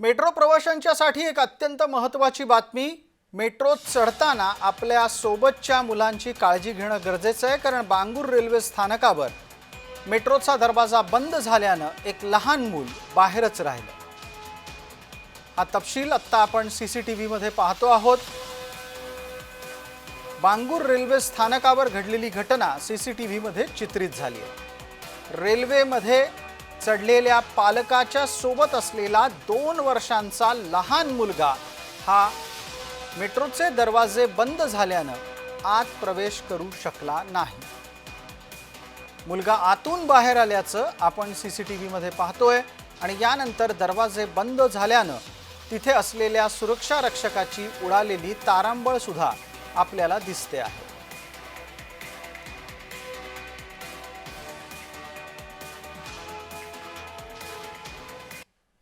Metro प्रवाशांच्यासाठी एक अत्यंत महत्त्वाची बातमी मेट्रोत चढताना आपल्या सोबतच्या मुलांची काळजी घेणं गरजेचं आहे कारण बांगूर रेल्वे स्थानकावर मेट्रोचा दरवाजा बंद झाल्यानं एक लहान मूल बाहेरच राहिलं. हा तपशील आत्ता आपण सी सी टी व्हीमध्ये पाहतो आहोत. बांगूर रेल्वे स्थानकावर घडलेली घटना सी सी टी व्हीमध्ये चित्रित झाली आहे. रेल्वेमध्ये चढलेल्या पालकाच्या सोबत असलेला दोन वर्षांचा लहान मुलगा हा मेट्रोचे दरवाजे बंद झाल्यानं आत प्रवेश करू शकला नाही. मुलगा आतून बाहेर आल्याचं आपण सी सी टी व्हीमध्ये पाहतोय आणि यानंतर दरवाजे बंद झाल्यानं तिथे असलेल्या सुरक्षा रक्षकाची उडालेली तारांबळ सुद्धा आपल्याला दिसते आहे.